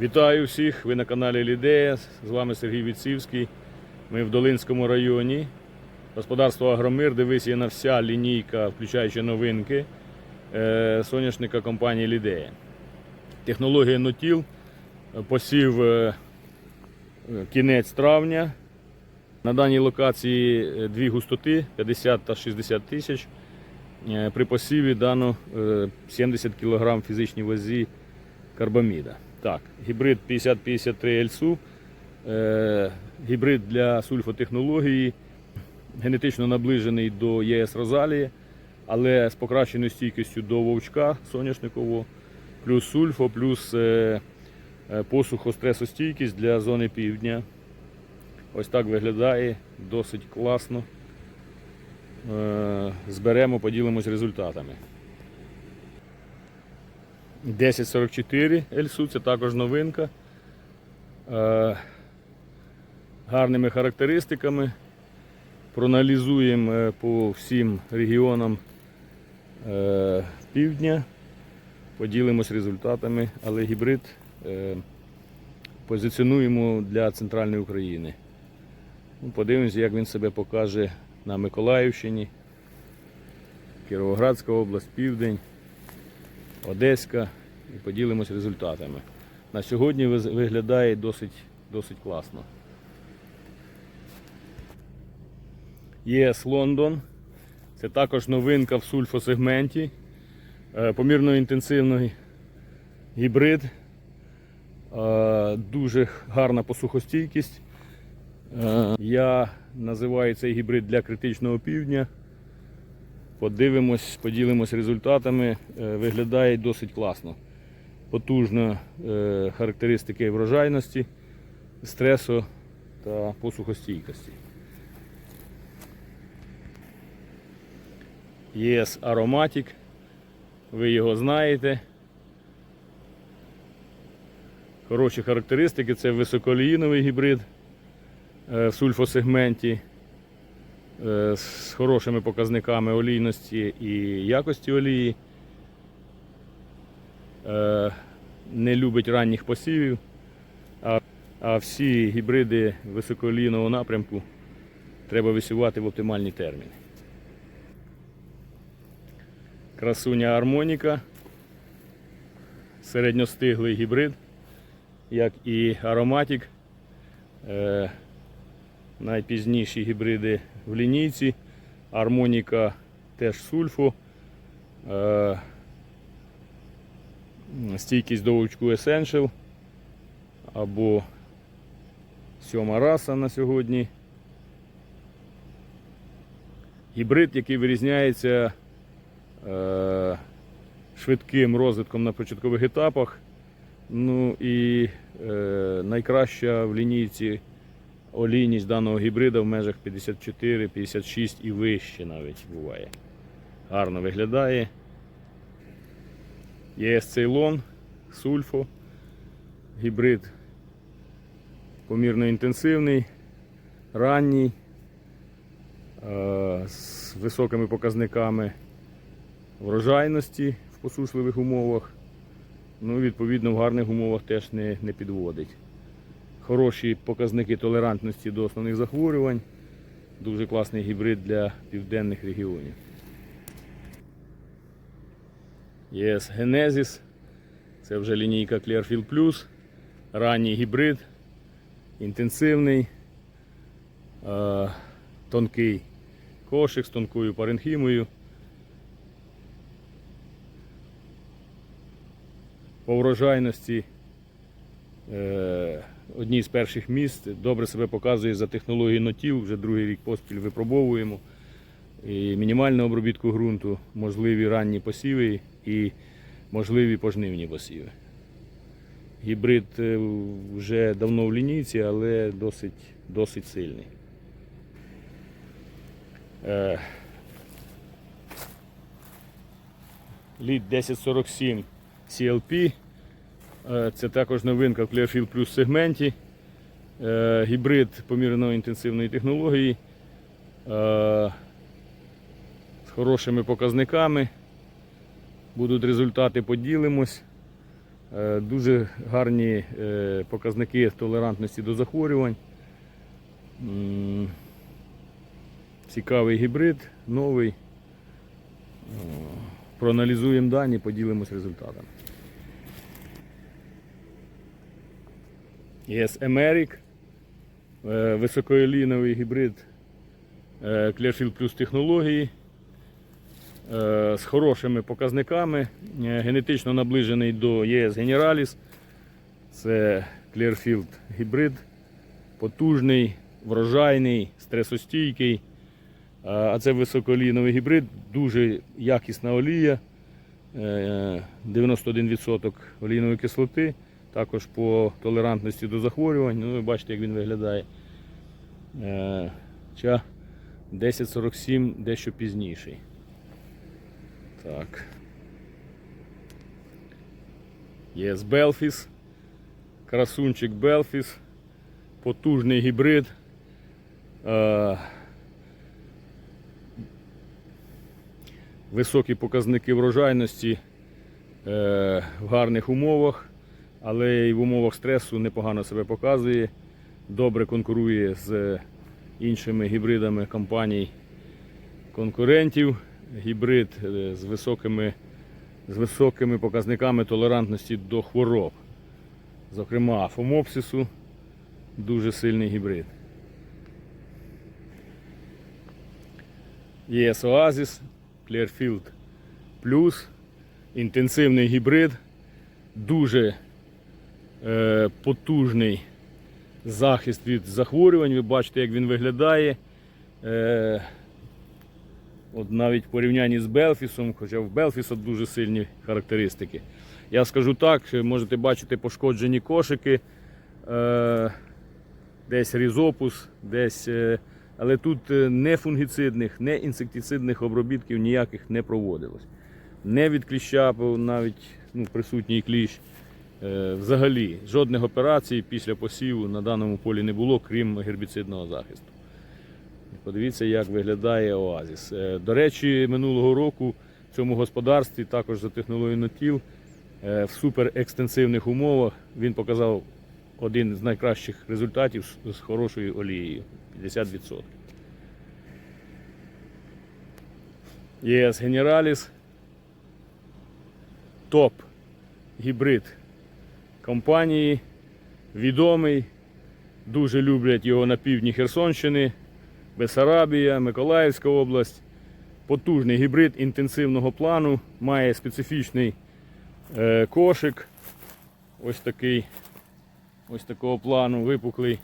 Вітаю всіх! Ви на каналі Лідея. З вами Сергій Віцівський. Ми в Долинському районі. Господарство Агромир, де висіяна вся лінійка, включаючи новинки е, соняшника компанії Лідея. Технологія Нотіл. Посів е, кінець травня. На даній локації е, дві густоти 50 та 60 тисяч. При посіві дано е, 70 кг фізичній вазі карбаміда. Так, гібрид 5053 ельсу, е, гібрид для сульфотехнології, генетично наближений до ЄС Розалії, але з покращеною стійкістю до вовчка соняшникового, плюс сульфо, плюс е, е, посухостресостійкість для зони півдня. Ось так виглядає, досить класно. Е, зберемо, поділимось результатами. 1044 Ельсу, це також новинка. Е, гарними характеристиками. Проаналізуємо е, по всім регіонам е, півдня, поділимось результатами, але гібрид позиціонуємо для центральної України. Ну, Подивимося, як він себе покаже на Миколаївщині, Кіровоградська область, Південь. Одеська і поділимось результатами. На сьогодні виглядає досить, досить класно. ЄС Лондон. Це також новинка в сульфосегменті. Е, Помірно інтенсивний гібрид. Е, Дуже гарна посухостійкість. Е, Я називаю цей гібрид для критичного півдня. Подивимось, поділимось результатами. Е, Виглядає досить класно. Потужно е, характеристики врожайності, стресу та посухостійкості. ЄС Ароматик. Ви його знаєте. Хороші характеристики. Це високоліїновий гібрид е, в сульфосегменті з хорошими показниками олійності і якості олії. Е, Не любить ранніх посівів, а, всі гібриди високолійного напрямку треба висівати в оптимальні терміни. Красуня Армоніка. Середньостиглий гібрид, як і ароматик. Найпізніші гібриди в лінійці. Армоніка теж сульфу. Е, стійкість до вовчку Essential або сьома раса на сьогодні. Гібрид, який вирізняється е, швидким розвитком на початкових етапах. Ну і е, найкраща в лінійці олійність даного гібрида в межах 54, 56 і вище навіть буває. Гарно виглядає. ЄС Цейлон, сульфо, гібрид помірно інтенсивний, ранній, е, з високими показниками врожайності в посушливих умовах. Ну, відповідно, в гарних умовах теж не, не підводить. Хороші показники толерантності до основних захворювань. Дуже класний гібрид для південних регіонів. ЄС Genesis. Це вже лінійка Clearfield Plus. Ранній гібрид, інтенсивний, е, тонкий кошик з тонкою паренхімою. По врожайності одній з перших міст добре себе показує за технологією нотів, вже другий рік поспіль випробовуємо. І мінімальну обробітку ґрунту, можливі ранні посіви і можливі пожнивні посіви. Гібрид е, вже давно в лінійці, але досить, досить сильний. Е, Лід 1047 CLP. Е, Це також новинка в Clearfield Plus сегменті. Е, Гібрид помірно інтенсивної технології. Е, З хорошими показниками. Будуть результати, поділимось. Дуже гарні показники толерантності до захворювань. Цікавий гібрид, новий. Проаналізуємо дані, поділимось результатами. Yes, Емерик. Е, Високоеліновий гібрид е, Clearfield Plus технології е, з хорошими показниками, генетично наближений до ES Generalis. Це Clearfield гібрид, потужний, врожайний, стресостійкий. А це високоолійновий гібрид, дуже якісна олія, е, 91% олійної кислоти, також по толерантності до захворювань. Ну, ви бачите, як він виглядає. Е, Ча 1047 дещо пізніший. Так. Є з Белфіс. Красунчик Белфіс. Потужний гібрид. Е, Високі показники врожайності е, в гарних умовах, але і в умовах стресу непогано себе показує. Добре конкурує з іншими гібридами компаній конкурентів. Гібрид е, з високими, з високими показниками толерантності до хвороб. Зокрема, фомопсису дуже сильний гібрид. Є Oasis, Clearfield Plus, інтенсивний гібрид, дуже потужний захист від захворювань. Ви бачите, як він виглядає. Е, от навіть в порівнянні з Белфісом, хоча в Белфіса дуже сильні характеристики. Я скажу так, можете бачити пошкоджені кошики, е, десь різопус, десь. Е, але тут е, не фунгіцидних, не інсектицидних обробітків ніяких не проводилось. Не від кліща, навіть ну, присутній кліщ. Е, Взагалі жодних операцій після посіву на даному полі не було, крім гербіцидного захисту. Подивіться, як виглядає оазіс. Е, До речі, минулого року в цьому господарстві, також за технологією Нотіл, е, в суперекстенсивних умовах він показав один з найкращих результатів з- хорошою олією 50%. ЄС Generalis. Топ гібрид компанії. Відомий. Дуже люблять його на півдні Херсонщини, Бесарабія, Миколаївська область. Потужний гібрид інтенсивного плану, має специфічний е, кошик. Ось такий, ось такого плану, випуклий.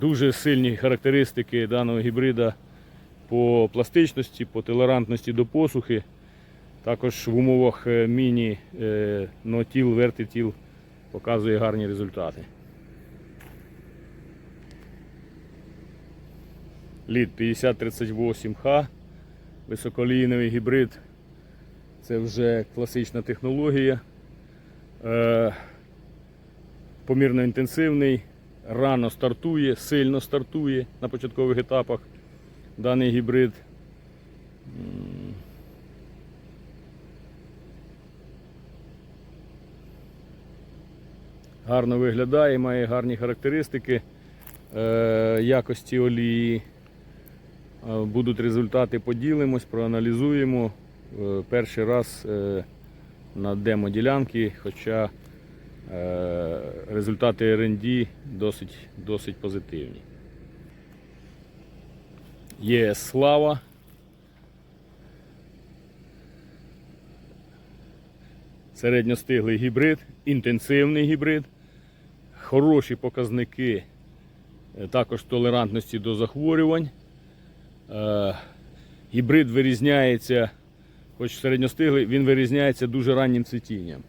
Дуже сильні характеристики даного гібрида по пластичності, по толерантності до посухи. Також в умовах е, міні е, нотіл, вертитіл показує гарні результати. Лід 5038Х, високолійновий гібрид. Це вже класична технологія. Е, помірно інтенсивний, рано стартує, сильно стартує на початкових етапах даний гібрид. Гарно виглядає, має гарні характеристики е, якості олії. Е, Будуть результати, поділимось, проаналізуємо. Е, Перший раз на демо-ділянки, хоча результати R&D досить, досить позитивні. Є слава. Середньостиглий гібрид, інтенсивний гібрид, хороші показники е, також толерантності до захворювань. Е, Гібрид вирізняється, хоч середньостиглий, він вирізняється дуже раннім цвітінням.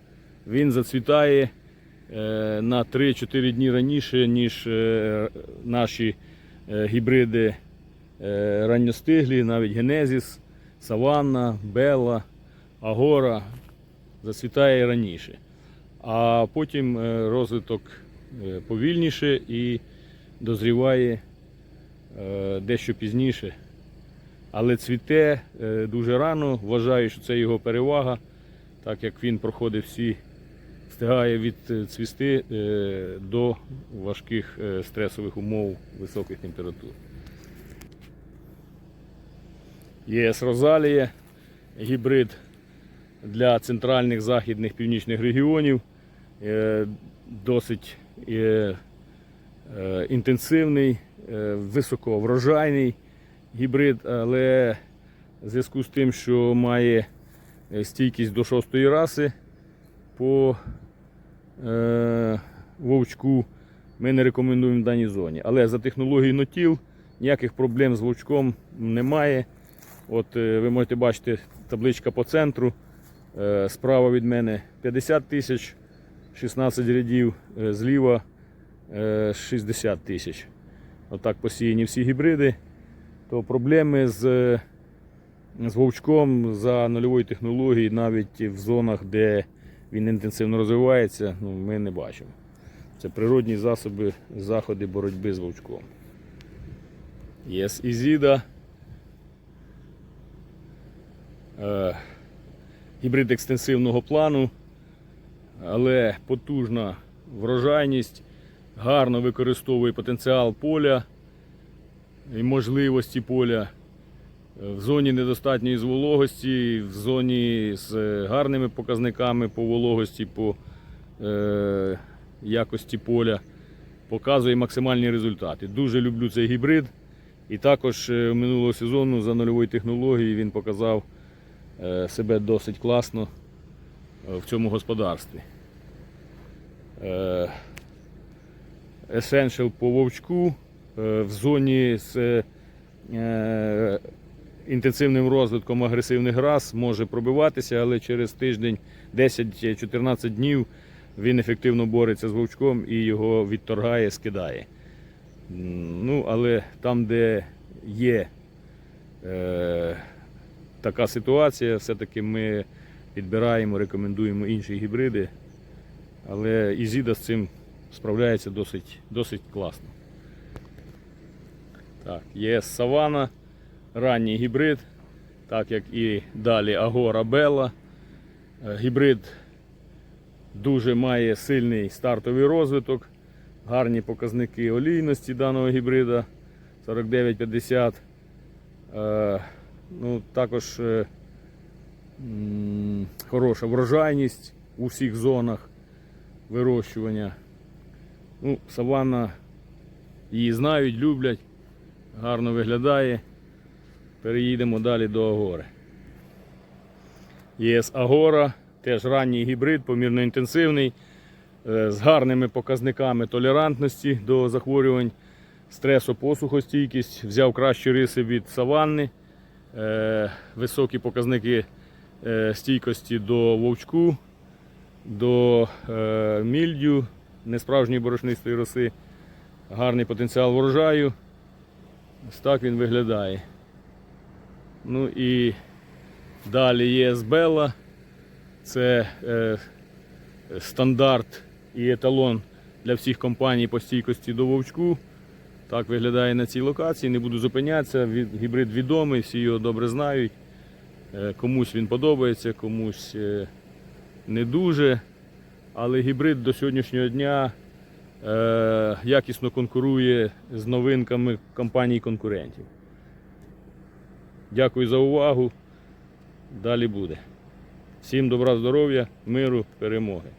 Він зацвітає е, на 3-4 дні раніше, ніж наші гібриди ранньостиглі, навіть Генезіс, Саванна, Белла, Агора зацвітає раніше. А потім розвиток повільніше і дозріває е, дещо пізніше. Але цвіте е, дуже рано. Вважаю, що це його перевага, так як він проходить всі, встигає відцвісти е, до важких е, стресових умов високих температур. ЄС Розалія, гібрид для центральних, західних, північних регіонів. Е, Досить е, е, інтенсивний, е, високоврожайний гібрид, але в зв'язку з тим, що має е, стійкість до шостої раси по е, вовчку, ми не рекомендуємо в даній зоні. Але за технологією нотіл ніяких проблем з вовчком немає. От е, ви можете бачити табличка по центру. Е, Справа від мене 50 тисяч, 16 рядів, е, зліва е, 60 тисяч. Отак посіяні всі гібриди. То проблеми з, з вовчком за нульової технології навіть в зонах, де він інтенсивно розвивається, ну, ми не бачимо. Це природні засоби, заходи боротьби з вовчком. Є Ізіда. Е, гібрид екстенсивного плану, але потужна врожайність, гарно використовує потенціал поля і можливості поля. Е, В зоні недостатньої звологості, в зоні з гарними показниками по вологості, по е, якості поля показує максимальні результати. Дуже люблю цей гібрид. І також е, минулого сезону за нульової технології він показав е, себе досить класно е, в цьому господарстві. Е, Essential по вовчку е, в зоні з е, інтенсивним розвитком агресивних рас може пробиватися, але через тиждень 10-14 днів він ефективно бореться з вовчком і його відторгає, скидає. Ну, але там, де є е, така ситуація, все-таки ми підбираємо, рекомендуємо інші гібриди. Але Ізіда з цим справляється досить, досить класно. Так, є Савана, ранній гібрид, так як і далі Агора Белла. Е, Гібрид дуже має сильний стартовий розвиток, гарні показники олійності даного гібрида 49-50. Е, ну, також е, хороша врожайність у всіх зонах вирощування. Ну, саванна її знають, люблять, гарно виглядає. Переїдемо далі до Агори. Є Агора, теж ранній гібрид, помірно інтенсивний, е, з гарними показниками толерантності до захворювань, стресу, посухостійкість, взяв кращі риси від саванни, е, високі показники стійкості до вовчку, до е, мільдю, несправжньої борошнистої роси, гарний потенціал врожаю. Ось так він виглядає. Ну і далі є Збела. Це е, стандарт і еталон для всіх компаній по стійкості до вовчку. Так виглядає на цій локації. Не буду зупинятися. Гібрид відомий, всі його добре знають. Е, комусь він подобається, комусь е, не дуже. Але гібрид до сьогоднішнього дня е, якісно конкурує з новинками компаній конкурентів. Дякую за увагу. Далі буде. Всім добра, здоров'я, миру, перемоги.